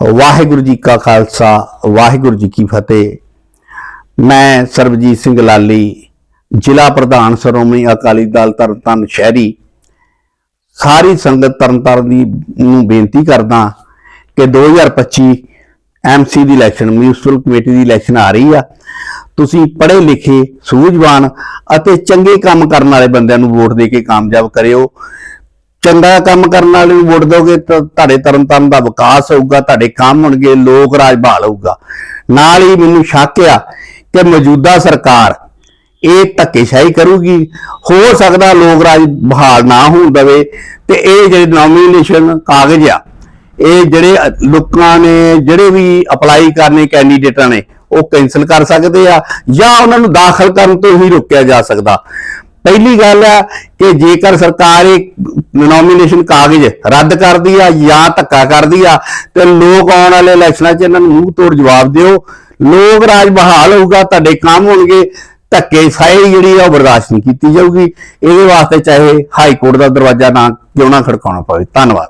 ਵਾਹਿਗੁਰੂ ਜੀ ਕਾ ਖਾਲਸਾ, ਵਾਹਿਗੁਰੂ ਜੀ ਕੀ ਫਤਿਹ। ਮੈਂ ਸਰਬਜੀਤ ਸਿੰਘ ਲਾਲੀ, ਜ਼ਿਲ੍ਹਾ ਪ੍ਰਧਾਨ ਸ਼੍ਰੋਮਣੀ ਅਕਾਲੀ ਦਲ ਤਰਨਤਾਰਨ ਸ਼ਹਿਰੀ। ਸਾਰੀ ਸੰਗਤ ਤਰਨਤਾਰਨ ਦੀ ਨੂੰ ਬੇਨਤੀ ਕਰਦਾ ਕਿ 2025 ਐਮਸੀ ਦੀ ਇਲੈਕਸ਼ਨ, ਮਿਊਨਿਸਪਲ ਕਮੇਟੀ ਦੀ ਇਲੈਕਸ਼ਨ ਆ ਰਹੀ ਆ। ਤੁਸੀਂ ਪੜ੍ਹੇ ਲਿਖੇ, ਸੂਝਵਾਨ ਅਤੇ ਚੰਗੇ ਕੰਮ ਕਰਨ ਵਾਲੇ ਬੰਦਿਆਂ ਨੂੰ ਵੋਟ ਦੇ ਕੇ ਕਾਮਯਾਬ ਕਰਿਓ। ਚੰਗਾ ਕੰਮ ਕਰਨ ਵਾਲੇ ਨੂੰ ਵੋਟ ਦੋਗੇ ਤਾਂ ਤੁਹਾਡੇ ਤਰਨਤਾਰਨ ਦਾ ਵਿਕਾਸ ਹੋਊਗਾ, ਤੁਹਾਡੇ ਕੰਮ ਹੋਣਗੇ, ਲੋਕ ਰਾਜ ਬਹਾਲ ਹੋਊਗਾ। ਨਾਲ ਹੀ ਮੈਨੂੰ ਸ਼ੱਕ ਆ ਕਿ ਮੌਜੂਦਾ ਸਰਕਾਰ ਇਹ ਧੱਕੇਸ਼ਾਹੀ ਕਰੂਗੀ। ਹੋ ਸਕਦਾ ਲੋਕ ਰਾਜ ਬਹਾਲ ਨਾ ਹੋਣ ਦਵੇ ਤੇ ਇਹ ਜਿਹੜੇ ਨੋਮੀਨੇਸ਼ਨ ਕਾਗਜ਼ ਆ, ਇਹ ਜਿਹੜੇ ਲੋਕਾਂ ਨੇ ਜਿਹੜੇ ਵੀ ਅਪਲਾਈ ਕਰਨੇ ਕੈਂਡੀਡੇਟਾਂ ਨੇ, ਉਹ ਕੈਨਸਲ ਕਰ ਸਕਦੇ ਆ ਜਾਂ ਉਹਨਾਂ ਨੂੰ ਦਾਖਲ ਕਰਨ ਤੋਂ ਹੀ ਰੋਕਿਆ ਜਾ ਸਕਦਾ। ਪਹਿਲੀ ਗੱਲ ਆ ਕਿ ਜੇਕਰ ਸਰਕਾਰ ਇਹ ਨੋਮੀਨੇਸ਼ਨ ਕਾਗਜ਼ ਰੱਦ ਕਰਦੀ ਆ ਜਾਂ ਧੱਕਾ ਕਰਦੀ ਆ ਤੇ ਲੋਕ ਆਉਣ ਵਾਲੇ ਇਲੈਕਸ਼ਨਾਂ 'ਚ ਇਹਨਾਂ ਨੂੰ ਮੂੰਹ ਤੋੜ ਜਵਾਬ ਦਿਓ। ਲੋਕ ਰਾਜ ਬਹਾਲ ਹੋਊਗਾ, ਤੁਹਾਡੇ ਕੰਮ ਹੋਣਗੇ, ਧੱਕੇ ਸਾਈ ਜਿਹੜੀ ਆ ਉਹ ਬਰਦਾਸ਼ਤ ਨਹੀਂ ਕੀਤੀ ਜਾਊਗੀ। ਇਹਦੇ ਵਾਸਤੇ ਚਾਹੇ ਹਾਈ ਕੋਰਟ ਦਾ ਦਰਵਾਜ਼ਾ ਨਾ ਕਿਉਂ ਨਾ ਖੜਕਾਉਣਾ ਪਵੇ। ਧੰਨਵਾਦ।